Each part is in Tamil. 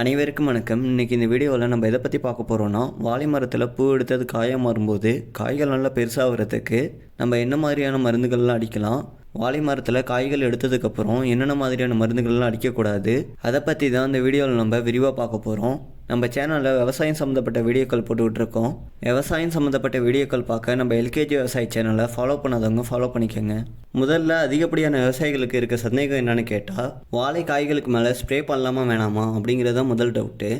அனைவருக்கும் வணக்கம். இன்றைக்கி இந்த வீடியோவில் நம்ம எதை பற்றி பார்க்க போகிறோன்னா வாழை மரத்தில் பூ எடுத்தது காயாக மாறும்போது காய்கள் நல்லா பெருசாகிறதுக்கு நம்ம என்ன மாதிரியான மருந்துகள்லாம் அடிக்கலாம்? வாழை மரத்தில் காய்கள் எடுத்ததுக்கப்புறம் என்னென்ன மாதிரியான மருந்துகள்லாம் அடிக்கக்கூடாது? அதை பற்றி தான் இந்த வீடியோவில் நம்ம விரிவாக பார்க்க போகிறோம் நம்ம சேனலில் விவசாயம் சம்மந்தப்பட்ட வீடியோக்கள் போட்டுக்கிட்டுருக்கோம். விவசாயம் சம்மந்தப்பட்ட வீடியோக்கள் பார்க்க நம்ம எல்கேஜி விவசாய சேனலை ஃபாலோ பண்ணாதவங்க ஃபாலோ பண்ணிக்கோங்க. முதல்ல அதிகப்படியான விவசாயிகளுக்கு இருக்க சந்தேகம் என்னென்னு கேட்டால் வாழை காய்களுக்கு மேலே ஸ்ப்ரே பண்ணலாமா வேணாமா அப்படிங்கிறது தான் முதல் டவுட்டு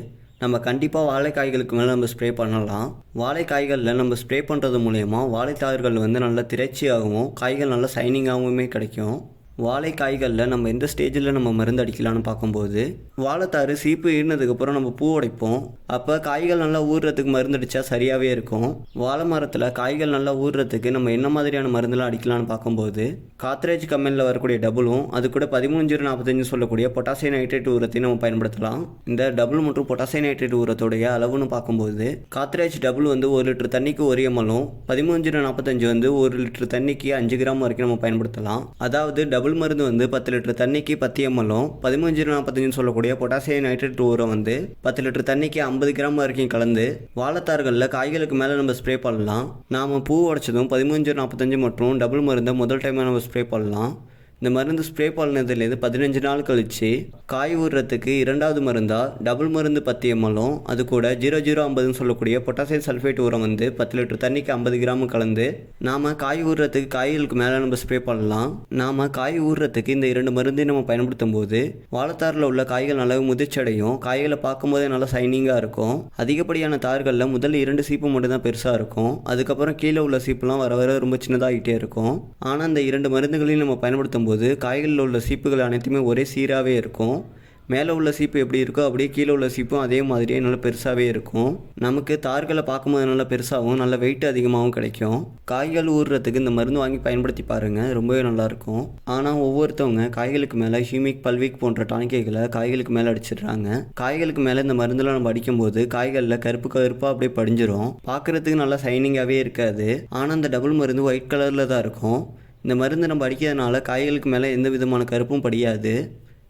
நம்ம கண்டிப்பாக வாழைக்காய்களுக்கு மேலே நம்ம ஸ்ப்ரே பண்ணலாம். வாழைக்காய்களில் நம்ம ஸ்ப்ரே பண்ணுறது மூலயமா வாழைத்தார்கள் வந்து நல்லா திரைச்சியாகவும் காய்கள் நல்லா சைனிங்காகவுமே கிடைக்கும். வாழைக்காய்களில் நம்ம எந்த ஸ்டேஜில் நம்ம மருந்து அடிக்கலாம்னு பார்க்கும்போது வாழைத்தாறு சீப்பு ஈனதுக்கப்புறம் நம்ம பூ உடைப்போம். அப்போ காய்கள் நல்லா ஊறுறதுக்கு மருந்து அடித்தா சரியாகவே இருக்கும். வாழை மரத்தில் காய்கள் நல்லா ஊறுறதுக்கு நம்ம என்ன மாதிரியான மருந்துலாம் அடிக்கலாம்னு பார்க்கும்போது காத்ரேஜ் கம்பெனியில் வரக்கூடிய டபுளும் அது கூட பதிமூணு ஜீரோ நாற்பத்தஞ்சு சொல்லக்கூடிய பொட்டாசியம் நைட்ரேட் உரத்தையும் நம்ம பயன்படுத்தலாம். இந்த டபுள் மற்றும் பொட்டாசியம் நைட்ரேட் ஊரத்துடைய அளவுன்னு பார்க்கும்போது காத்ரேஜ் டபுள் வந்து ஒரு லிட்டர் தண்ணிக்கு ஒரு எம்எல்லும் பதிமூணு ஜீரோ நாற்பத்தஞ்சு வந்து ஒரு லிட்டர் தண்ணிக்கு அஞ்சு கிராம் வரைக்கும் நம்ம பயன்படுத்தலாம். அதாவது டபுள் டபுள் மருந்து வந்து பத்து லிட்டர் தண்ணிக்கு பத்து எம்எல்லும் பதிமூணு நாற்பத்தஞ்சுன்னு சொல்லக்கூடிய பொட்டாசியம் நைட்ரேட் உரம் வந்து பத்து லிட்டர் தண்ணிக்கு ஐம்பது கிராம் வரைக்கும் கலந்து வாழைத்தார்களில் காய்களுக்கு மேலே நம்ம ஸ்ப்ரே பண்ணலாம். நாம் பூ உடைச்சதும் பதிமூஞ்சு நாற்பத்தஞ்சு மற்றும் டபுள் மருந்தை முதல் டைம் நம்ம ஸ்ப்ரே பண்ணலாம். இந்த மருந்து ஸ்ப்ரே பண்ணதுலேருந்து பதினஞ்சு நாள் கழித்து காய் ஊறுறதுக்கு இரண்டாவது மருந்தாக டபுள் மருந்து பத்து எம்எல்லும் அது கூட ஜீரோ ஜீரோ ஐம்பதுன்னு சொல்லக்கூடிய பொட்டாசியம் சல்ஃபேட் உரம் வந்து பத்து லிட்டர் தண்ணிக்கு ஐம்பது கிராம் கலந்து நாம் காய் ஊறுறதுக்கு காய்களுக்கு மேலே நம்ம ஸ்ப்ரே பண்ணலாம். நாம் காய் ஊறுறதுக்கு இந்த இரண்டு மருந்தையும் நம்ம பயன்படுத்தும் போது வாழைத்தாரில் உள்ள காய்கள் நல்லா முதிர்ச்சடையும் காய்களை பார்க்கும்போதே நல்லா சைனிங்காக இருக்கும். அதிகப்படியான தார்களில் முதல் இரண்டு சீப்பு மட்டும் தான் பெருசாக இருக்கும். அதுக்கப்புறம் கீழே உள்ள சீப்புலாம் வர வர ரொம்ப சின்னதாகிட்டே இருக்கும். ஆனால் இந்த இரண்டு மருந்துகளையும் நம்ம பயன்படுத்தும் போது காய்களில் உள்ள சீப்புகள் அனைத்துமே ஒரே சீராகவே இருக்கும். மேலே உள்ள சீப்பு எப்படி இருக்கோ அப்படியே கீழே உள்ள சீப்பும் அதே மாதிரியே நல்லா பெருசாகவே இருக்கும். நமக்கு தார்களை பார்க்கும்போது நல்லா பெருசாகவும் நல்ல வெயிட் அதிகமாகவும் கிடைக்கும். காய்கள் ஊறுறதுக்கு இந்த மருந்து வாங்கி பயன்படுத்தி பாருங்கள் ரொம்பவே நல்லாயிருக்கும் ஆனால் ஒவ்வொருத்தவங்க காய்களுக்கு மேலே ஹியூமிக் பல்விக் போன்ற டானிக்கைகளை காய்களுக்கு மேலே அடிச்சிடுறாங்க. காய்களுக்கு மேலே இந்த மருந்துலாம் நம்ம அடிக்கும்போது காய்களில் கருப்பு கருப்பாக அப்படியே படிஞ்சிரும். பார்க்குறதுக்கு நல்லா சைனிங்காகவே இருக்காது. ஆனால் அந்த டபுள் மருந்து ஒயிட் கலரில் தான் இருக்கும். இந்த மருந்து நம்ம அடிக்கிறதுனால காய்களுக்கு மேலே எந்த விதமான கருப்பும் படியாது.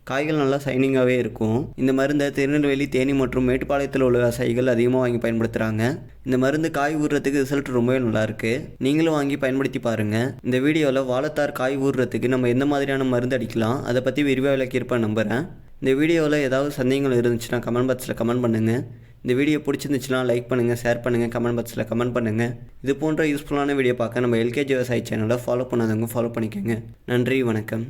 காய்கள் நல்லா சைனிங்காகவே இருக்கும். இந்த மருந்தை திருநெல்வேலி தேனி மற்றும் மேட்டுப்பாளையத்தில் உள்ள விவசாயிகள் அதிகமாக வாங்கி பயன்படுத்துகிறாங்க இந்த மருந்து காய் ஊறுறதுக்கு ரிசல்ட் ரொம்பவே நல்லாயிருக்கு நீங்களும் வாங்கி பயன்படுத்தி பாருங்கள் இந்த வீடியோவில் வாழைத்தார் காய் ஊறுறதுக்கு நம்ம எந்த மாதிரியான மருந்து அடிக்கலாம் அதை பற்றி விரிவாக விளக்கியிருப்பேன் நம்புகிறேன் இந்த வீடியோவில் ஏதாவது சந்தேகங்கள் இருந்துச்சுன்னா கமெண்ட் பாக்ஸில் கமெண்ட் பண்ணுங்கள் இந்த வீடியோ பிடிச்சிருந்துச்சுன்னா லைக் பண்ணுங்கள் ஷேர் பண்ணுங்கள் கமெண்ட் பாக்ஸில் கமெண்ட் பண்ணுங்கள் இது போன்ற யூஸ்ஃபுல்லான வீடியோ பார்க்க நம்ம எல்கேஜி விவசாய சேனலை ஃபாலோ பண்ணாதவங்க ஃபாலோ பண்ணிக்கோங்க. நன்றி வணக்கம்.